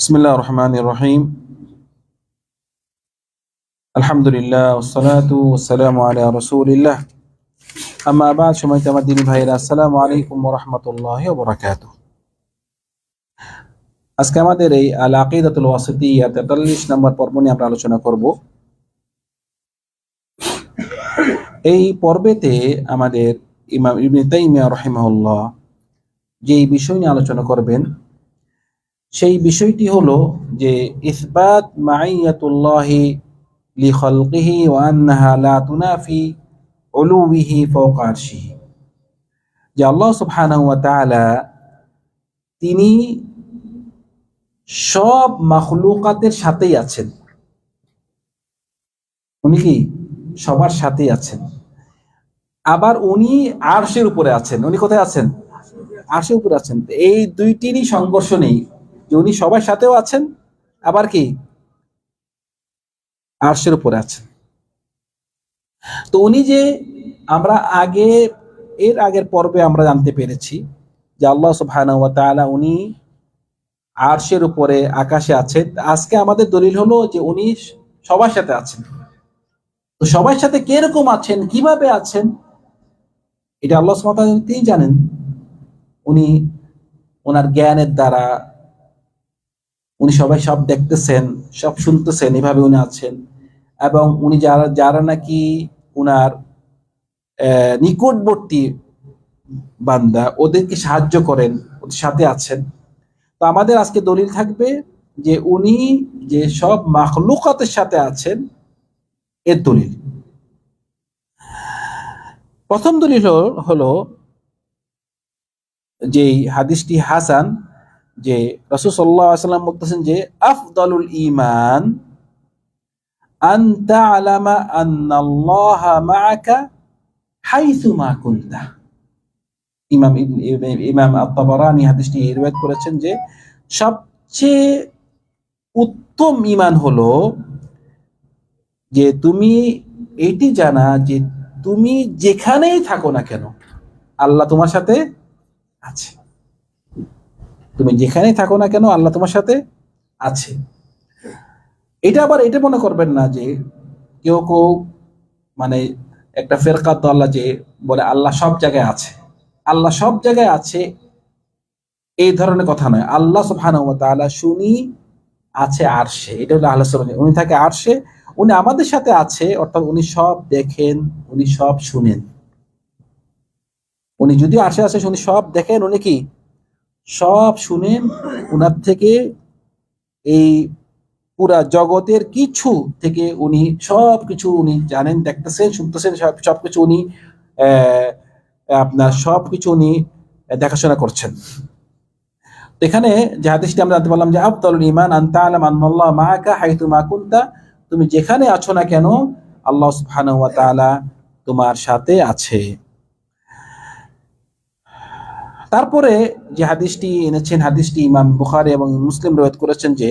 بسم الله الرحمن الرحيم الحمد لله والصلاة والسلام على رسول الله أما بعد সময়ত আমার দিনী ভাইরা আসসালামু আলাইকুম ওয়া রাহমাতুল্লাহি ওয়া বারাকাতুহু আজকে আমাদের এই আল আকিদাতুল ওয়াসিতিয়া 43 নম্বর পর্ব নিয়ে আমরা আলোচনা করব এই পর্বেতে আমাদের ইমাম ইবনে তাইমিয়া রাহিমাহুল্লাহ যে বিষয় নিয়ে আলোচনা করবেন, সেই বিষয়টি হলো যে ইসবাত মাইয়াতুল্লাহি লি খালকিহি ওয়া আন্নাহা লা তুনাফি উলুবিহি ফাওকা আরশিহি। যে আল্লাহ সুবহানাহু ওয়া তাআলা তিনি সব মাখলুকাতের সাথেই আছেন। উনি কি? সবার সাথেই আছেন। আবার উনি আরশের উপরে আছেন। উনি কোথায় আছেন? আরশের উপরে আছেন। এই দুইটিরই সংঘর্ষ নেই। যে উনি সবার সাথেও আছেন, আবার কি? আরশের উপরে আছেন। তো উনি যে আমরা আগে, এর আগের পর্বে আমরা জানতে পেরেছি যে আল্লাহ সুবহানাহু উনি আরশের উপরে আকাশে আছেন। আজকে আমাদের দলিল হলো যে উনি সবার সাথে আছেন। তো সবার সাথে কীরকম আছেন, কীভাবে আছেন, এটা আল্লাহ সুবহানাহু জানেন। উনি ওনার জ্ঞানের দ্বারা উনি সবাই সব দেখতেছেন, সব শুনতেছেন, এভাবে উনি আছেন। এবং উনি যারা যারা নাকি উনার নিকটবর্তী বান্দা, ওদেরকে সাহায্য করেন, ওদের সাথে আছেন। তো আমাদের আজকে দলিল থাকবে যে উনি যে সব মাখলুকাতের সাথে আছেন, এর দলিল। প্রথম দলিল হল- হলো যে হাদিসটি হাসান, যে রসুল বলতেছেন যে, আফদলুল ইমান কুনতা। ইমাম হাদিসটি করেছেন যে, সবচেয়ে উত্তম ইমান হলো যে তুমি এটি জানা যে তুমি যেখানেই থাকো না কেন, আল্লাহ তোমার সাথে আছে। তুমি যেখানেই থাকো না কেন, আল্লাহ তোমার সাথে আছে। এটা আবার এটা মনে করবেন না যে কেউ কেউ মানে একটা ফেরকাত আল্লাহ যে বলে আল্লাহ সব জায়গায় আছে। আল্লাহ সব জায়গায় আছে এই ধরনের কথা নয়। আল্লাহ সুবহানাহু ওয়া শুনি আছে আরশে। এটা হলো আল্লাহ উনি থাকে আরশে, উনি আমাদের সাথে আছে, অর্থাৎ উনি সব দেখেন, উনি সব শুনেন। উনি যদিও আসে আছে উনি সব দেখেন উনি কি? সব শুনেন উনার থেকে এই পুরা জগতের কিছু থেকে উনি সব কিছু উনি জানেন দেখতেছেন শুনতেছেন সব সবকিছু উনি আহ, আপনার সবকিছু উনি দেখাশোনা করছেন। এখানে যে হাদিসটি আমরা জানতে পারলাম যে আফদালুল ইমান আন তা'লাম আন্নাল্লাহ মাআকা হাইতু মা কুনতা তুমি যেখানে আছো না কেন আল্লাহ সুবহানাহু তাআলা তোমার সাথে আছে। তারপরে যে হাদিসটি এনেছেন, হাদিসটি ইমাম বুখারী এবং মুসলিম রওয়ায়াত করেছেন যে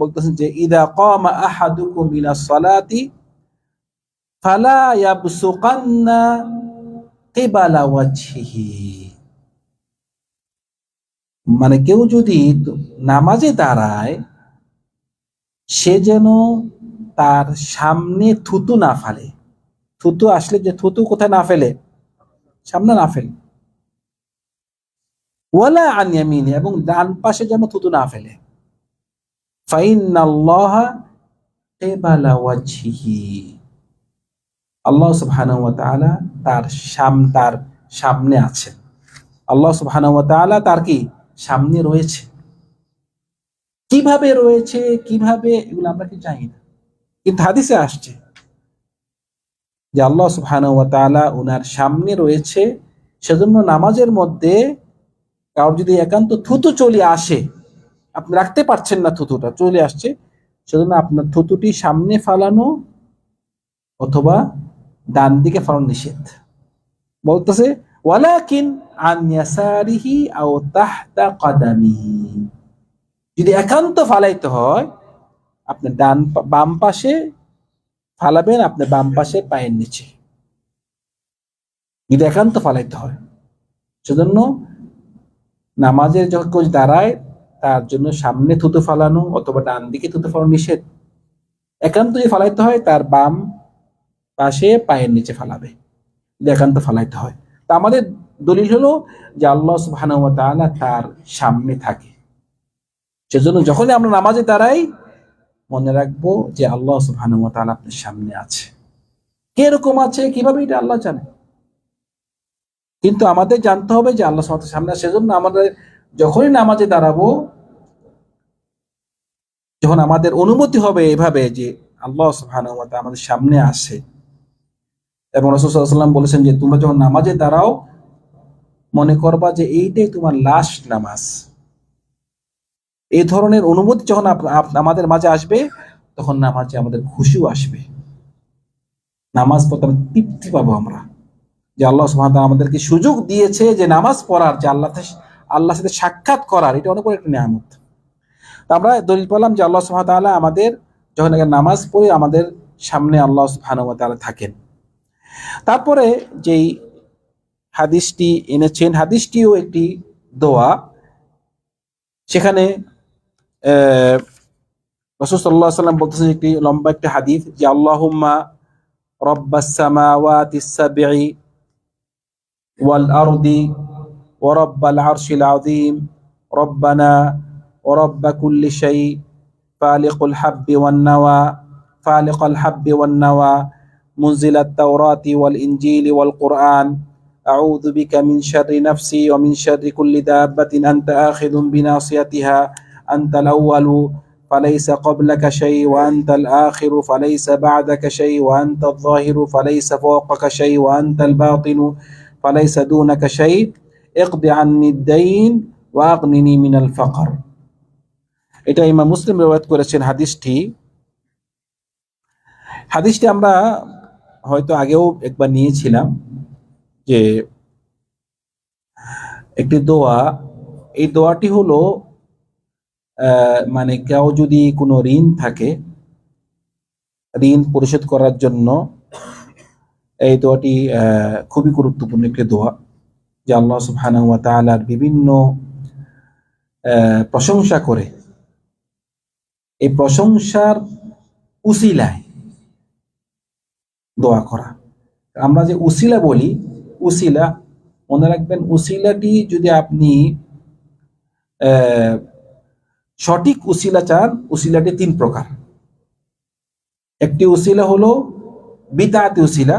বলতেছেন যে, ইদা কামা সালাতি, ফালা মানে কেউ যদি নামাজে দাঁড়ায়, সে যেন তার সামনে থুতু না ফেলে। থুতু আসলে যে থুতু কোথায় না ফেলে? সামনে না ফেলে। এবং ডান পাশে যেন থুতু না ফেলে। আল্লাহ তাআলা তার তার সামনে আল্লাহ তার কি? সামনে রয়েছে। কীভাবে রয়েছে, কীভাবে এগুলো আমরা কি জানি না। কিন্তু হাদিসে আসছে যে আল্লাহ তাআলা ওনার সামনে রয়েছে, সেজন্য নামাজের মধ্যে কারোর যদি একান্ত থুতু চলে আসে, আপনি রাখতে পারছেন না থুতুটা, চলে আসছে। সেজন্য আপনার থুতুটি সামনে ফালানো অথবা ডান দিকে ফালানো নিষেধ। বলতেছে, ওয়ালাকিন আও তাহতা কাদামিহি যদি একান্ত ফালাইতে হয়, আপনি ডান বাম পাশে ফালাবেন, আপনি বাম পাশে পায়ের নিচে। যদি একান্ত ফালাইতে হয়, সেজন্য নামাজের যখন কেউ দাঁড়ায়, তার জন্য সামনে থুতু ফালানো অথবা ডান দিকে থুতু ফালানো নিষেধ। একান্ত যদি ফালাইতে হয়, তার বাম পাশে পায়ের নিচে ফালাবে। একান্ত ফালাইতে হয়। তা আমাদের দলিল হলো যে আল্লাহ সুবহানাহু তার সামনে থাকে। সেজন্য যখনই আমরা নামাজে দাঁড়াই, মনে রাখব যে আল্লাহ সুবহানাহু আপনার সামনে আছে। কীরকম আছে? কীভাবে এটা আল্লাহ জানে? কিন্তু আমাদের জানতে হবে যে আল্লাহ সুবহানাহু সামনে সেজন্য আমাদের যখনই নামাজে দাঁড়াবো, যখন আমাদের অনুমতি হবে এভাবে যে আল্লাহ আমাদের সামনে আসে। এবং রাসূল সাল্লাল্লাহু আলাইহি ওয়াসাল্লাম বলেছেন যে, তোমরা যখন নামাজে দাঁড়াও, মনে করবা যে এইটাই তোমার লাস্ট নামাজ। এই ধরনের অনুমতি যখন আমাদের মাঝে আসবে, তখন নামাজে আমাদের খুশিও আসবে। নামাজ পড়তে তৃপ্তি পাবো আমরা। যে আল্লাহ ওয়া আমাদেরকে সুযোগ দিয়েছে যে নামাজ পড়ার, যে আল্লাহ আল্লাহর সাথে সাক্ষাৎ করার, এটা অনেক বড় একটা নিয়ামত। আমরা দলিল পেলাম যে আল্লাহ ওয়া আমাদের যখন নামাজ পড়ি আমাদের সামনে আল্লাহ ওয়া থাকেন। তারপরে যেই হাদিসটি এনেছেন, হাদিসটিও একটি দোয়া। সেখানে রসুল সাল্লাম বলতেছেন একটি লম্বা একটি হাদিস যে আল্লাহুম্মা রব্বাস সামাওয়াতিস সাবঈ والأرض ورب العرش العظيم ربنا ورب كل شيء فالق الحب والنوى فالق الحب والنوى منزل التوراة والإنجيل والقرآن. أعوذ بك من شر نفسي ومن شر كل دابة أنت آخذ بناصيتها أنت الأول فليس قبلك شيء وأنت الآخر فليس بعدك شيء وأنت الظاهر فليس فوقك شيء وأنت الباطن. فليس دونك شيء اقض عني الدين وأغنني من الفقر এটা ইমাম মুসলিম রেওয়ায়াত করেছেন হাদিসটি হাদিসটি আমরা হয়তো আগেও একবার নিয়েছিলাম যে একটি দোয়া এই দোয়াটি হলো আহ, মানে কেউ যদি কোনো ঋণ থাকে ঋণ পরিশোধ করার জন্য এই দোয়াটি খুবই গুরুত্বপূর্ণ একটি দোয়া যে আল্লাহ সুবহানাহু ওয়া বিভিন্ন প্রশংসা করে। এই প্রশংসার উসিলায় দোয়া করা। আমরা যে উসিলা বলি, উসিলা মনে রাখবেন, উসিলাটি যদি আপনি সঠিক উসিলা চান, উসিলাটি তিন প্রকার। একটি উসিলা হলো বিতাতি উসিলা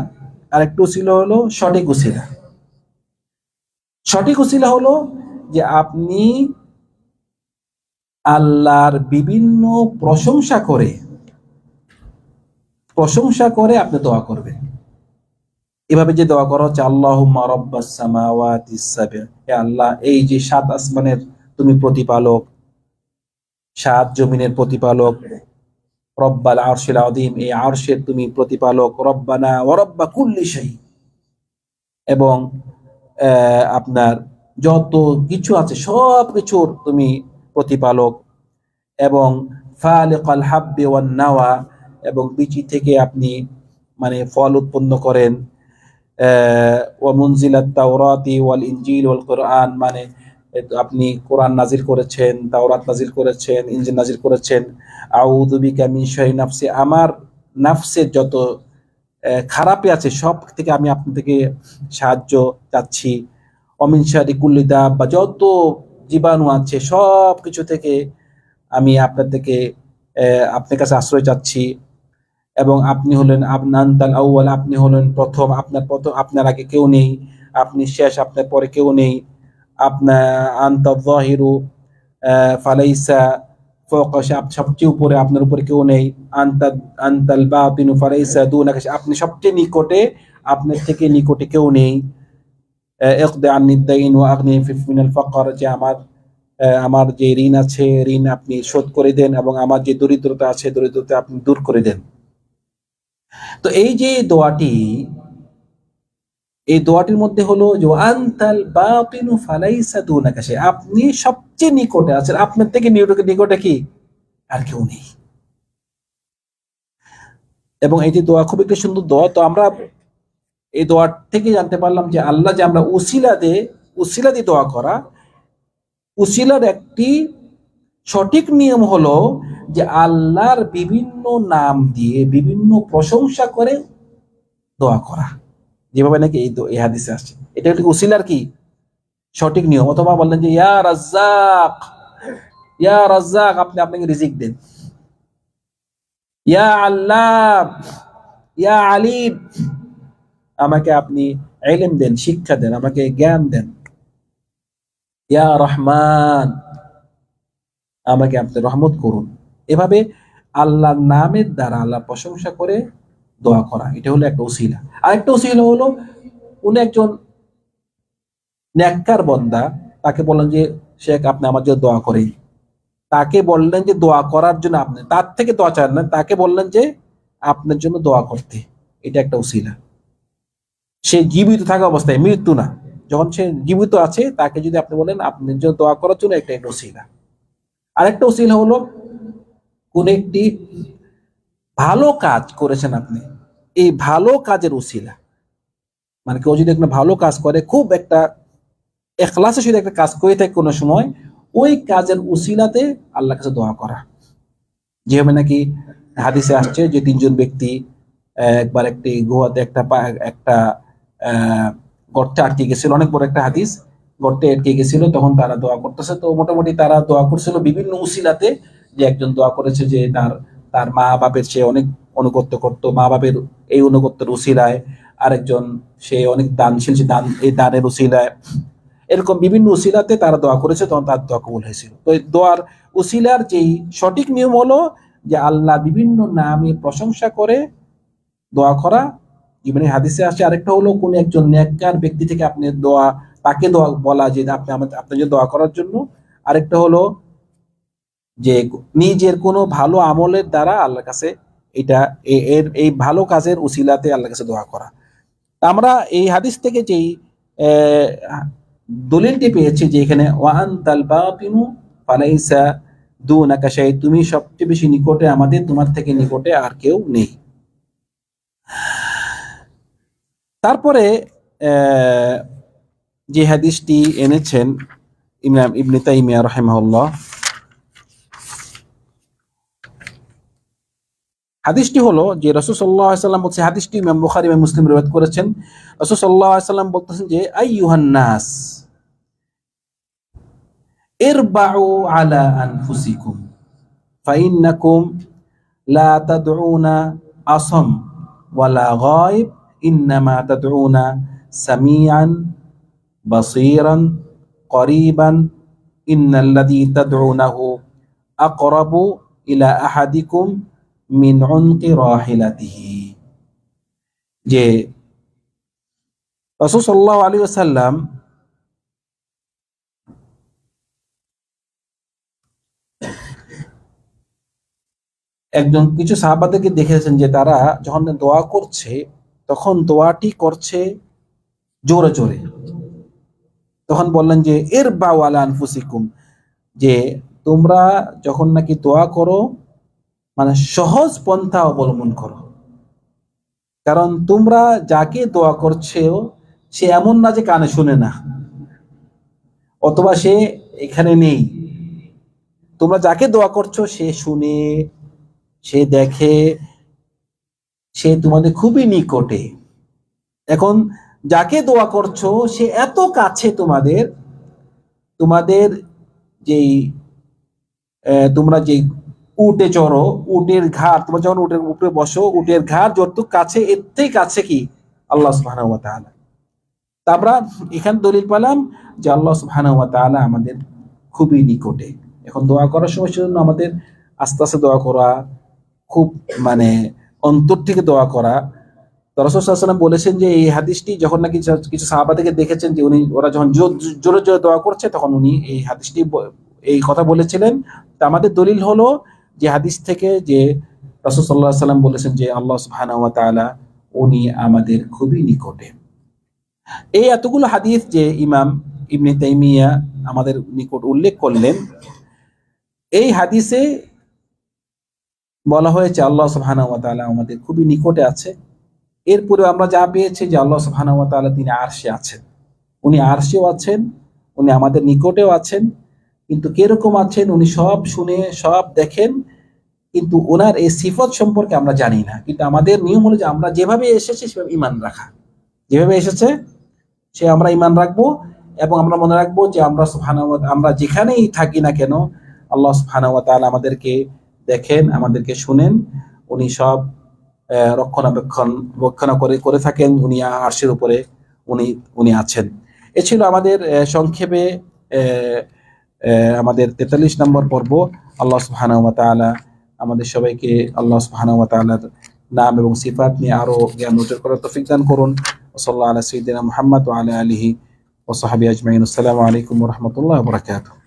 আর একটি উসিলা হলো সঠিক উসিলা। সঠিক উসিলা হলো যে আপনি আল্লাহর বিভিন্ন প্রশংসা করে প্রশংসা করে আপনি দোয়া করবেন। এভাবে যে দোয়া করা হচ্ছে আল্লাহ হে আল্লাহ, এই যে সাত আসমানের তুমি প্রতিপালক, সাত জমিনের প্রতিপালক রব্বাল আরশিল আযীম, এই আরশের তুমি প্রতিপালক, রব্বানা ওয়া রব্বা কুল্লি শাই এবং আপনার যত কিছু আছে, সব কিছুর তুমি প্রতিপালক। এবং ফালিকাল হাব্বি ওয়ান নাওয়া, এবং বিচি থেকে আপনি মানে ফল উৎপন্ন করেন। ওয়া মুনজিলাত তাওরাতি ওয়াল ইনজিল ওয়াল কোরআন মানে আপনি কোরআন নাজির করেছেন, তাওরাত নাজির করেছেন ইঞ্জিন নাজির করেছেন। আউযু বিকা মিন শাররি নাফসি, আমার নাফসের যত খারাপে আছে সব থেকে আমি আপনার থেকে সাহায্য চাচ্ছি। অমিন শারি কুল্লিদা বা যত জীবাণু আছে সব কিছু থেকে আমি আপনার থেকে আপনার কাছে আশ্রয় চাচ্ছি। এবং আপনি হলেন আপনান্তাল আউয়াল, আপনি হলেন প্রথম, আপনার প্রথম, আপনার আগে কেউ নেই, আপনি শেষ, আপনার পরে কেউ নেই। আপনার আন্তা জাহিরু ফালাইসা আপ- সবচেয়ে উপরে আপনার উপরে কেউ নেই। আন্তা, আন্তাল বাতিনু ফালাইসা দুনাকা শা- আপনি সবচেয়ে নিকটে, আপনার থেকে নিকটে কেউ নেই। ইকদে আন্নিদ্দাইন ওয়া আগনি ফিফ মিনাল ফাকর, যে আমার আমার যে ঋণ আছে, ঋণ আপনি শোধ করে দেন এবং আমার যে দরিদ্রতা আছে, দরিদ্রতা আপনি দূর করে দেন। তো এই যে দোয়াটি এই দোয়াটির মধ্যে হলো যে আনতাল বাতিনু ফালাইসা দুনাকা শাই আপনি সবচেয়ে নিকটে আছেন। আপনার থেকে নিকটে নিকটে কি? আর কেউ নেই। এবং এই যে দোয়া খুব একটা সুন্দর দোয়া, তো আমরা এই দোয়ার থেকে জানতে পারলাম যে আল্লাহ যে আমরা উসিলা দে উসিলা দিয়ে দোয়া করা, উসিলার একটি সঠিক নিয়ম হলো যে আল্লাহর বিভিন্ন নাম দিয়ে বিভিন্ন প্রশংসা করে দোয়া করা। যেভাবে নাকি এই হাদিসে আসছে। এটা হলো উসিলার কি? সঠিক নিয়ম। অথবা বললেন যে, ইয়া রাজ্জাক ইয়া রাজ্জাক, আপনি আপনাকে রিজিক দেন। ইয়া আল্লাহ, ইয়া আলিম, আমাকে আপনি এলেম দেন, শিক্ষা দেন, আমাকে জ্ঞান দেন। ইয়া রহমান, আমাকে আপনি রহমত করুন। এভাবে আল্লাহর নামের দ্বারা আল্লাহ প্রশংসা করে দোয়া করা। এটা হলো একটা উসিলা আরেকটা উসিলা হলো উনি একজন ন্যাক্কার বন্দা। তাকে বললেন যে, শেখ, আপনি আমার জন্য দোয়া করেন। তাকে বললেন যে, দোয়া করার জন্য আপনি তার থেকে দোয়া চান না। তাকে বললেন যে, আপনার জন্য দোয়া করতে। এটা একটা উসিলা সে জীবিত থাকা অবস্থায়, মৃত্যু না। যখন সে জীবিত আছে, তাকে যদি আপনি বলেন, আপনার জন্য দোয়া করার জন্য একটা একটা উসিলা আরেকটা উসিলা হলো কোন একটি ভালো কাজ করেছেন আপনি। এই ভালো কাজের উসিলা। মানে কেউ যদি একটা ভালো কাজ করে, খুব একটা এখলাসের সাথে একটা কাজ করে থাকে কোনো সময়, ওই কাজের উসিলাতে আল্লাহ কাছে দোয়া করা। যেভাবে নাকি হাদিসে আসছে যে তিনজন ব্যক্তি, একবার একটি গুহাতে একটা একটা গর্তে আটকে গেছিল। অনেক বড় একটা হাদিস, গর্তে আটকে গেছিল, তখন তারা দোয়া করতেছে। তো মোটামুটি তারা দোয়া করছিল বিভিন্ন উসিলাতে যে একজন দোয়া করেছে যে তার তার মা বাপের সে অনেক অনুগত্য করতো। মা বাপের এই অনুগত্যের উসিলায় আরেকজন সে অনেক দানশীল, সে দান, এই দানের উসিলায় এরকম বিভিন্ন উসিলাতে তারা দোয়া করেছে, তখন তার দোয়া কবুল হয়েছিল। তো এই দোয়ার উসিলার যেই সঠিক নিয়ম হলো যে আল্লাহ বিভিন্ন নামে প্রশংসা করে দোয়া করা। জীবনে হাদিসে আসছে আরেকটা হলো, কোন একজন নেককার ব্যক্তি থেকে আপনি দোয়া, তাকে দোয়া বলা যে আপনি আপনার জন্য দোয়া করার জন্য। আরেকটা হলো যে নিজের কোনো ভালো আমলের দ্বারা আল্লাহর কাছে এটা এর, এই ভালো কাজের উসিলাতে আল্লাহর কাছে দোয়া করা। আমরা এই হাদিস থেকে যেই দলিলটি পেয়েছি যে এখানে ওয়ান তাল বাতিনু ফালাইসা দুনাকা শাই তুমি সবচেয়ে বেশি নিকটে আমাদের, তোমার থেকে নিকটে আর কেউ নেই। তারপরে যে হাদিসটি এনেছেন ইমাম ইবনে তাইমিয়া রাহিমাহুল্লাহ হাদিসটি হলো যে রসুল সাল্লাহ সাল্লাম বলছে হাদিসটি ইমাম বুখারী ইমাম মুসলিম রিওয়ায়াত করেছেন রসুল সাল্লাহ সাল্লাম বলতেছেন যে আইয়ুহান নাস ইরবাউ আলা আনফুসিকুম ফাইন্নাকুম লা তাদউনা আসম ওয়ালা গায়ব ইন্নামা তাদউনা সামিআন বাসীরান قريبا إن الذي تدعونه أقرب إلى أحدكم মিন যে একজন কিছু সাহাবাদেরকে দেখেছেন যে তারা যখন দোয়া করছে, তখন দোয়াটি করছে জোরে জোরে। তখন বললেন যে এর বাওয়ালা আনফুসিকুম যে তোমরা যখন নাকি দোয়া করো মানে সহজ পন্থা অবলম্বন করো। কারণ তোমরা যাকে দোয়া করছ সে এমন না যে কানে শুনে না, অথবা সে এখানে নেই। তোমরা যাকে দোয়া করছ সে শুনে, সে দেখে, সে তোমাদের খুবই নিকটে। এখন যাকে দোয়া করছ সে এত কাছে তোমাদের তোমাদের যেই তোমরা যেই উটে চড়ো, উটের ঘাট। তোমরা যখন উটের উপরে বসো, উটের ঘাট যতটুক কাছে থেকে কাছে কি? আল্লাহ সুবহানাহু ওয়া তাআলা। তা আমরা এখানে দলিল পেলাম যে আল্লাহ ওয়া আমাদের খুবই নিকটে। এখন দোয়া করার সময় সেজন্য আমাদের আস্তে আস্তে দোয়া করা, খুব মানে অন্তর থেকে দোয়া করা। ওয়াসাল্লাম বলেছেন যে এই হাদিসটি যখন নাকি কিছু সাহাবা থেকে দেখেছেন যে উনি, ওরা যখন জোরে জোরে দোয়া করছে, তখন উনি এই হাদিসটি এই কথা বলেছিলেন। তা আমাদের দলিল হলো যে হাদিস থেকে যে আলাইহি সাল্লাম বলেছেন যে আল্লাহ তাআলা উনি আমাদের খুবই নিকটে। এই এতগুলো হাদিস যে ইমাম ইবনে তাইমিয়া আমাদের নিকট উল্লেখ করলেন, এই হাদিসে বলা হয়েছে আল্লাহ সুবহানাহু ওয়া আমাদের খুবই নিকটে আছে। এরপরে আমরা যা পেয়েছি যে আল্লাহ সুবহানাহু ওয়া তিনি আরশে আছেন। উনি আরশেও আছেন, উনি আমাদের নিকটেও আছেন। কিন্তু কীরকম আছেন, উনি সব শুনে, সব দেখেন, কিন্তু ওনার এই সিফত সম্পর্কে আমরা জানি না। কিন্তু আমাদের নিয়ম হলো যে আমরা যেভাবে এসেছি, সেভাবে ইমান রাখা। যেভাবে এসেছে, সে আমরা ইমান রাখব এবং আমরা মনে রাখব যে আমরা সুবহানাহু ওয়া তাআলা- আমরা যেখানেই থাকি না কেন, আল্লাহ সুবহানাহু ওয়া তাআলা আমাদেরকে দেখেন, আমাদেরকে শুনেন। উনি সব রক্ষণাবেক্ষণ, রক্ষণা করে করে থাকেন। উনি আরশের উপরে উনি উনি আছেন। এ ছিল আমাদের সংক্ষেপে আমাদের তেতাল্লিশ নম্বর পর্ব, আল্লাহ তাআলা আমাদের সবাইকে আল্লাহ তাআলার নাম এবং সিফাত নিয়ে আরও জ্ঞান অর্জন করার তফিক দান করুন। ওসল্লা আলা সঈদিনা মোহাম্মদ আলা ও সাহাবি সাহবিহি আজমাইন। আসসালামু আলাইকুম রহমতুল্লাহ বারাকাতুহু।